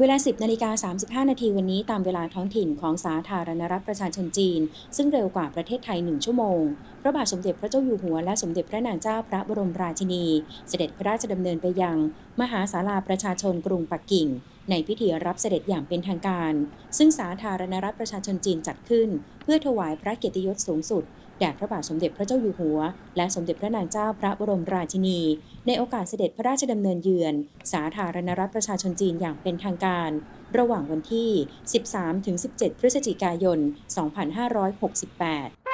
เวลา 10นาฬิกา35 นาทีวันนี้ตามเวลาท้องถิ่นของสาธารณรัฐประชาชนจีน ซึ่งเร็วกว่าประเทศไทย 1 ชั่วโมง พระบาทสมเด็จพระเจ้าอยู่หัวและสมเด็จพระนางเจ้าพระบรมราชินี เสด็จพระราชดำเนินไปยัง มหาศาลาประชาชนกรุงปักกิ่ง ในพิธีรับเสด็จอย่างเป็นทางการ ซึ่งสาธารณรัฐประชาชนจีนจัดขึ้น เพื่อถวายพระเกียรติยศสูงสุด แด่พระบาทสมเด็จพระเจ้าอยู่หัว และสมเด็จพระนางเจ้าพระบรมราชินี ในโอกาสเสด็จพระราชดำเนินเยือน สาธารณรัฐประชาชนจีนอย่างเป็นทางการ ระหว่างวันที่ 13-17 พฤศจิกายน 2568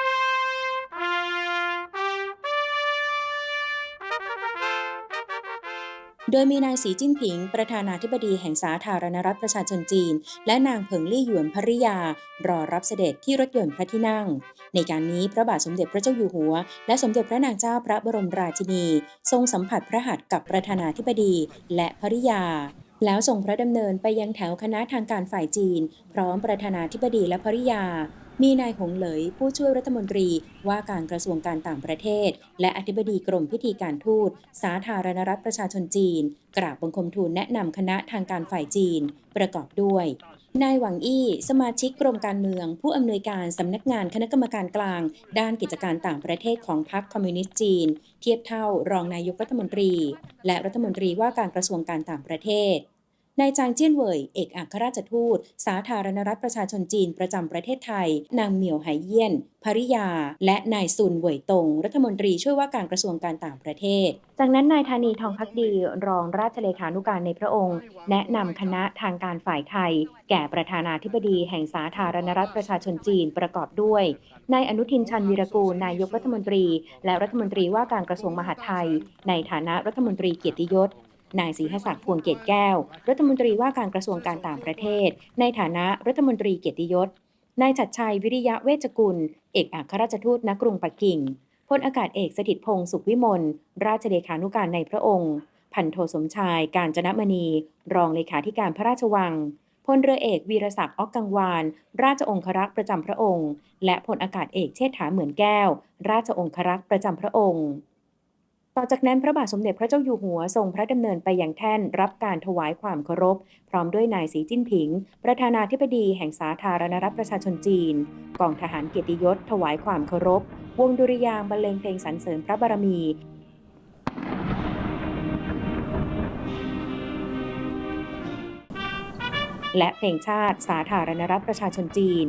ดยมีนายสีจิ้นผิง ประธานาธิบดีแห่งสาธารณรัฐประชาชนจีน และนางเผิงลี่หยวนภริยา รอรับเสด็จที่รถยนต์พระที่นั่ง ในการนี้พระบาทสมเด็จพระเจ้าอยู่หัว และสมเด็จพระนางเจ้าพระบรมราชินี ทรงสัมผัสพระหัตถ์กับประธานาธิบดีและภริยาแล้วส่งพระดำเนินไปยังแถวคณะทางการฝ่ายจีน พร้อมประธานาธิบดีและภริยา มีนายหงเหลย ผู้ช่วยรัฐมนตรีว่าการกระทรวงการต่างประเทศ และอธิบดีกรมพิธีการทูต สาธารณรัฐประชาชนจีน กราบบังคมทูลแนะนำคณะทางการฝ่ายจีน ประกอบด้วยนายหวังอี้ สมาชิกกรมการเมือง ผู้อำนวยการสำนักงานคณะกรรมการกลาง ด้านกิจการต่างประเทศของพรรคคอมมิวนิสต์จีน เทียบเท่ารองนายกรัฐมนตรี และรัฐมนตรีว่าการกระทรวงการต่างประเทศ นายจางเจี้ยนเหวยเอกอัครราชทูต สาธารณรัฐประชาชนจีนประจำประเทศไทย นางเหมียวไหเยี่ยนภริยา และนายซุนเหวยตง รัฐมนตรีช่วยว่าการกระทรวงการต่างประเทศ จากนั้นนายธานีทองพักดีรองราชเลขานุการในพระองค์ แนะนำคณะทางการฝ่ายไทย แก่ประธานาธิบดีแห่งสาธารณรัฐประชาชนจีนประกอบด้วยนายอนุทินชันวีรกูลนายกรัฐมนตรี และรัฐมนตรีว่าการกระทรวงมหาดไทย ในฐานะรัฐมนตรีเกียรติยศ นายศรีหศักดิ์พวงเกตแก้ว รัฐมนตรีว่าการกระทรวงการต่างประเทศ ในฐานะรัฐมนตรีเกียรติยศ นายชัดชัยวิริยะเวชกุล เอกอัครราชทูตณกรุงปักกิ่ง พลอากาศเอกสถิตพงศ์สุขวิมล ราชเลขานุการในพระองค์ พันโทสมชาย การจนมณี รองเลขาธิการพระราชวัง พลเรือเอกวีรศักดิ์ออกกังวาน ราชองครักษ์ประจำพระองค์ และพลอากาศเอกเชษฐาเหมือนแก้ว ราชองครักษ์ประจำพระองค์ ต่อจากนั้นพระบาทสมเด็จพระเจ้าอยู่หัวทรงพระดำเนินไปอยังแท่นรับการถวายความเคารพ พร้อมด้วยนายสีจิ้นผิง ประธานาธิบดีแห่งสาธารณรัฐประชาชนจีน กองทหารเกียรติยศถวายความเคารพ วงดุริยางบรรเลงเพลงสรรเสริญพระบารมีและเพลงชาติสาธารณรัฐประชาชนจีน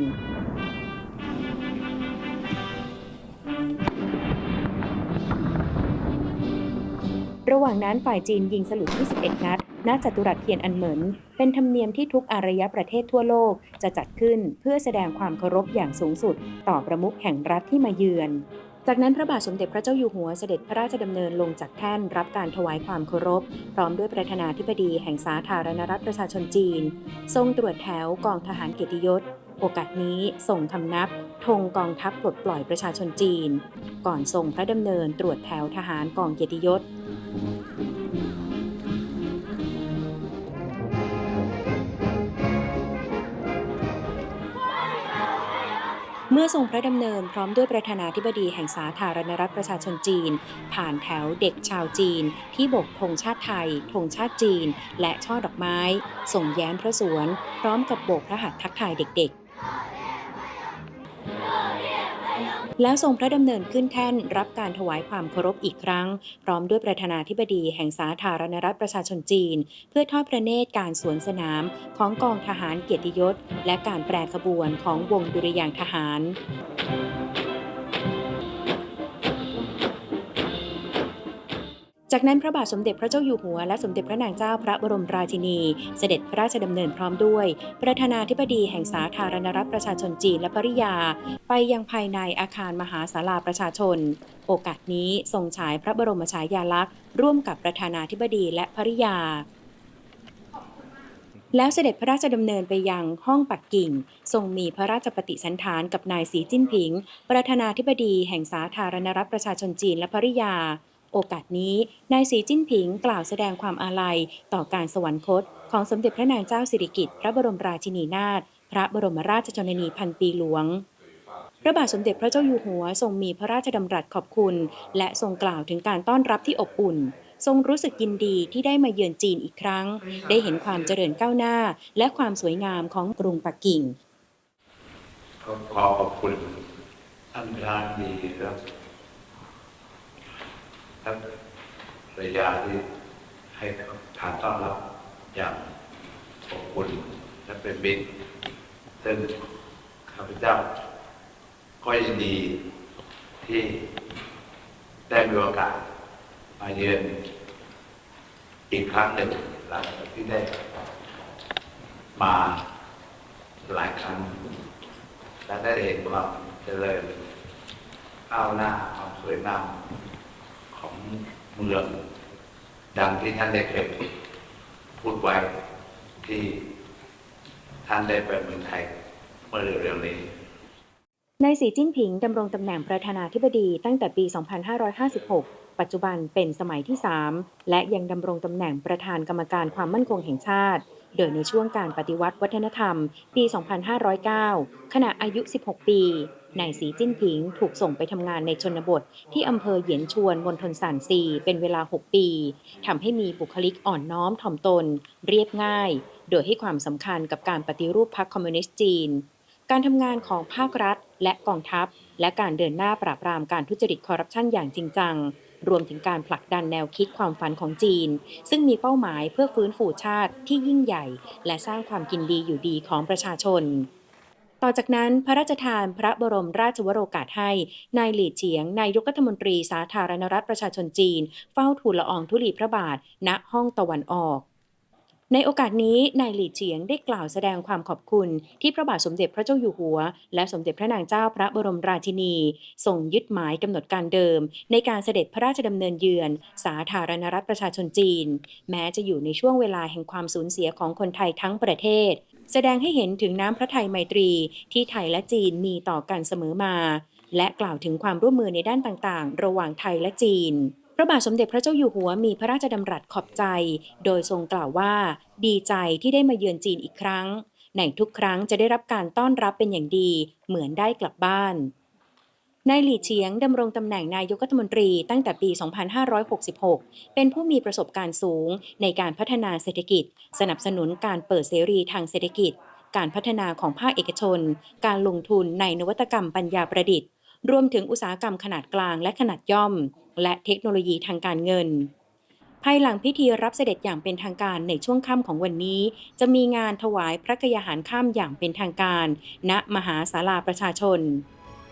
ระหว่างนั้นฝ่ายจีนยิงสลุด 21 นัด ณ จัตุรัสเทียนอันเหมิน เป็นธรรมเนียมที่ทุกอารยประเทศทั่วโลกจะจัดขึ้นเพื่อแสดงความเคารพอย่างสูงสุด ต่อประมุขแห่งรัฐที่มาเยือน จากนั้นพระบาทสมเด็จพระเจ้าอยู่หัวเสด็จพระราชดำเนินลงจากแท่นรับการถวายความเคารพ พร้อมด้วยประธานาธิบดีแห่งสาธารณรัฐประชาชนจีน ทรงตรวจแถวกองทหารเกียรติยศ โอกาสนี้ส่งคำนับธงกองทัพปลดปล่อยประชาชนจีน ก่อนทรงพระดำเนินตรวจแถวทหารกองเกียรติยศเมื่อทรงพระดำเนินพร้อมด้วยประธานาธิบดีแห่งสาธารณรัฐประชาชนจีน ผ่านแถวเด็กชาวจีน ที่โบกธงชาติไทยธงชาติจีน และช่อดอกไม้ ส่งแย้มพระสวน พร้อมกับโบกพระหัตถ์ทักทายเด็กๆ แล้วทรงพระดำเนินขึ้นแท่นรับการถวายความเคารพอีกครั้ง พร้อมด้วยประธานาธิบดีแห่งสาธารณรัฐประชาชนจีน เพื่อทอดพระเนตรการสวนสนาม ของกองทหารเกียรติยศ และการแปรขบวนของวงดุริยางทหาร จากนั้นพระบาทสมเด็จพระเจ้าอยู่หัวและสมเด็จพระนางเจ้าพระบรมราชินี เสด็จพระราชดำเนินพร้อมด้วย ประธานาธิบดีแห่งสาธารณรัฐประชาชนจีนและภริยา ไปยังภายในอาคารมหาศาลาประชาชน โอกาสนี้ทรงฉายพระบรมฉายาลักษณ์ ร่วมกับประธานาธิบดีและภริยาแล้วเสด็จพระราชดำเนินไปยังห้องปักกิ่ง ทรงมีพระราชปฏิสันถานกับนายสีจิ้นผิง ประธานาธิบดีแห่งสาธารณรัฐประชาชนจีนและภริยา โอกาสนี้ นายสีจิ้นผิงกล่าวแสดงความอาลัย ต่อการสวรรคต ของสมเด็จพระนางเจ้าสิริกิติ์พระบรมราชินีนาถพระบรมราชชนนีพันปีหลวงพระบาทสมเด็จพระเจ้าอยู่หัวทรงมีพระราชดำรัสขอบคุณ และทรงกล่าวถึงการต้อนรับที่อบอุ่น ทรงรู้สึกยินดีที่ได้มาเยือนจีนอีกครั้ง ได้เห็นความเจริญก้าวหน้า และความสวยงามของกรุงปักกิ่งขอขอบคุณท่านประธานดีครับ ท่านภรรยาที่ให้การต้อนรับอย่างอบอุ่นและเป็นมิตรซึ่งข้าพเจ้าก็ยินดีที่ได้มีโอกาสมาเยือนอีกครั้งหนึ่งหลังจากที่ได้มาหลายครั้ง และได้เห็นความเจริญก้าวหน้าความสวยงาม เมือง ดังที่ท่านได้เคยพูดไว้ที่ท่านได้ไปเมืองไทยเมื่อเร็วๆนี้นายสีจิ้นผิงดำรงตำแหน่งประธานาธิบดีตั้งแต่ปี 2556 ปัจจุบันเป็นสมัยที่ 3 และยังดำรงตำแหน่งประธานกรรมการความมั่นคงแห่งชาติ โดยในช่วงการปฏิวัติวัฒนธรรม ปี 2509 ขณะอายุ 16 ปี นายสีจิ้นผิงถูกส่งไปทำงานในชนบท ที่อำเภอเหยียนชวนมณฑลสานซีเป็นเวลา 6 ปีทำให้มีบุคลิกอ่อนน้อมถ่อมตน เรียบง่าย โดยให้ความสำคัญกับการปฏิรูปพรรคคอมมิวนิสต์จีน การทำงานของภาครัฐ และกองทัพ และการเดินหน้าปราบปรามการทุจริตคอร์รัปชันอย่างจริงจังรวมถึงการผลักดันแนวคิดความฝันของจีน ซึ่งมีเป้าหมายเพื่อฟื้นฟูชาติที่ยิ่งใหญ่ และสร้างความกินดีอยู่ดีของประชาชน ต่อจากนั้นพระราชทานพระบรมราชวโรกาสให้ นายหลี่เฉียง นายกรัฐมนตรีสาธารณรัฐประชาชนจีน เฝ้าทูลละอองธุลีพระบาท ณ ห้องตะวันออกในโอกาสนี้นายหลี่เฉียงได้กล่าวแสดงความขอบคุณที่พระบาทสมเด็จพระเจ้าอยู่หัว และสมเด็จพระนางเจ้าพระบรมราชินีทรงยึดหมายกำหนดการเดิม ในการเสด็จพระราชดำเนินเยือน สาธารณรัฐประชาชนจีน แม้จะอยู่ในช่วงเวลาแห่งความสูญเสียของคนไทยทั้งประเทศ แสดงให้เห็นถึงน้ำพระทัยไมตรีที่ไทยและจีนมีต่อกันเสมอมา และกล่าวถึงความร่วมมือในด้านต่างๆ ระหว่างไทยและจีน พระบาทสมเด็จพระเจ้าอยู่หัวมีพระราชดำรัสขอบใจ โดยทรงกล่าวว่า ดีใจที่ได้มาเยือนจีนอีกครั้ง ในทุกครั้งจะได้รับการต้อนรับเป็นอย่างดี เหมือนได้กลับบ้าน นายหลี่เฉียงดำรงตำแหน่งนายกรัฐมนตรีตั้งแต่ปี 2566 เป็นผู้มีประสบการณ์สูงในการพัฒนาเศรษฐกิจ สนับสนุนการเปิดเสรีทางเศรษฐกิจ การพัฒนาของภาคเอกชน การลงทุนในนวัตกรรมปัญญาประดิษฐ์ รวมถึงอุตสาหกรรมขนาดกลางและขนาดย่อม และเทคโนโลยีทางการเงินภายหลังพิธีรับเสด็จอย่างเป็นทางการในช่วงค่ำของวันนี้ จะมีงานถวายพระกยาหารค่ำอย่างเป็นทางการ ณมหาศาลาประชาชน